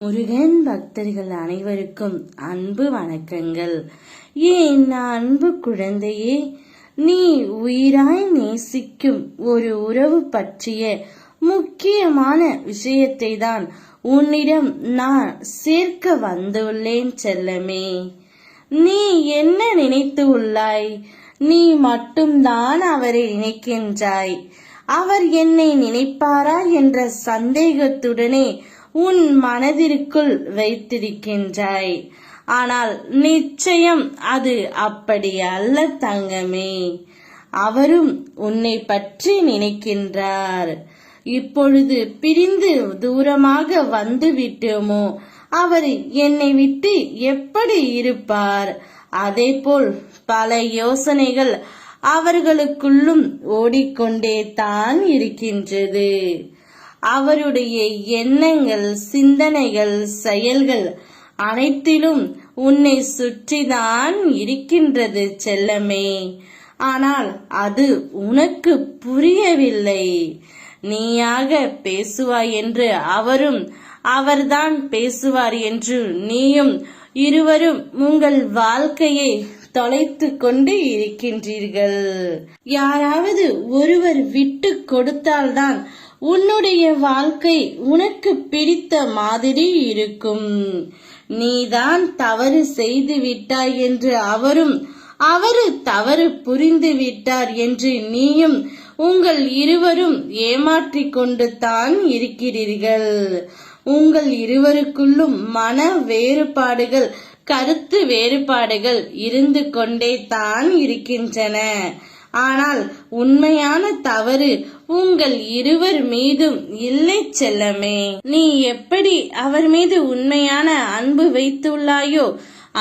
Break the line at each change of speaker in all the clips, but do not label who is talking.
முருகன் பக்தர்கள் அனைவருக்கும் அன்பு வணக்கங்கள். ஏன் அன்பு குழந்தையே நீ உயிராய் நேசிக்கும் ஒரு உறவு பற்றிய முக்கியமான விஷயத்தை தான் உன்னிடம் நான் சேர்க்க வந்துள்ளேன் செல்லமே. நீ என்ன நினைத்து உள்ளாய்? நீ மட்டும்தான் அவரை நினைக்கின்றாய். அவர் என்னை நினைப்பாரா என்ற சந்தேகத்துடனே உன் மனதிற்குள் வைத்திருக்கின்றாய். ஆனால் நிச்சயம் அது அப்படி அல்ல தங்கமே. அவரும் உன்னை பற்றி நினைக்கின்றார். இப்பொழுது பிரிந்து தூரமாக வந்து விட்டோமோ அவர் என்னை விட்டு எப்படி இருப்பார்? அதேபோல் பல யோசனைகள் அவர்களுக்குள்ளும் ஓடிக்கொண்டே தான் இருக்கின்றது. அவருடைய எண்ணங்கள் சிந்தனைகள் செயல்கள் அனைத்திலும் உன்னை சுற்றிதான் இருக்கின்றது செல்லமே. ஆனால் அது உனக்கு புரியவில்லை. நீயாக பேசுவாய் என்று அவரும் அவர்தான் பேசுவார் என்று நீயும் இருவரும் உங்கள் வாழ்க்கையை தொலைத்து கொண்டு இருக்கின்றீர்கள். யாராவது ஒருவர் விட்டு கொடுத்தால்தான் உன்னுடைய வாழ்க்கை உனக்கு பிடித்த மாதிரி இருக்கும். நீதான் தவறு செய்து விட்டாய் என்று அவரும் அவரு தவறு புரிந்து விட்டார் என்று நீயும் உங்கள் இருவரும் ஏமாற்றிக் கொண்டு தான் இருக்கிறீர்கள். உங்கள் இருவருக்குள்ளும் மன வேறுபாடுகள் கருத்து வேறுபாடுகள் இருந்து கொண்டே தான் இருக்கின்றன. ஆனால் உண்மையான தவறு உங்கள் இருவர் மீதும் இல்லை செல்லமே. நீ எப்படி அவர் மீது உண்மையான அன்பு வைத்துள்ளாயோ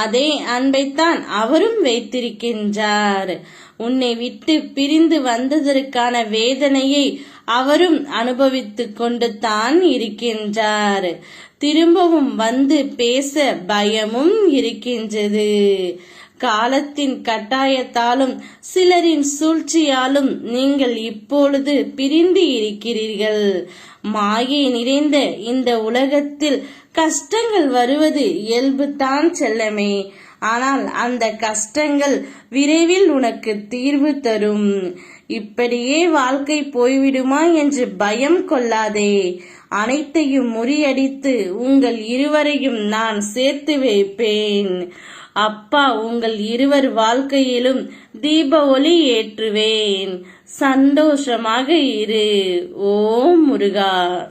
அதே அன்பைத்தான் அவரும் வைத்திருக்கின்றார். உன்னை விட்டு பிரிந்து வந்ததற்கான வேதனையை அவரும் அனுபவித்து கொண்டு தான் இருக்கின்றார். திரும்பவும் வந்து பேச பயமும் இருக்கின்றது. காலத்தின் கட்டாயத்தாலும் சிலரின் சூழ்ச்சியாலும் நீங்கள் இப்பொழுது பிரிந்து இருக்கிறீர்கள். மாயை நிறைந்த இந்த உலகத்தில் கஷ்டங்கள் வருவது இயல்புதான் செல்லமே. ஆனால் அந்த கஷ்டங்கள் விரைவில் உனக்கு தீர்வு தரும். இப்படியே வாழ்க்கை போய்விடுமா என்று பயம் கொள்ளாதே. அனைத்தையும் முறியடித்து உங்கள் இருவரையும் நான் சேர்த்து வைப்பேன். அப்பா உங்கள் இருவர் வாழ்க்கையிலும் தீப ஒளி ஏற்றுவேன். சந்தோஷமாக இரு. ஓம் முருகா.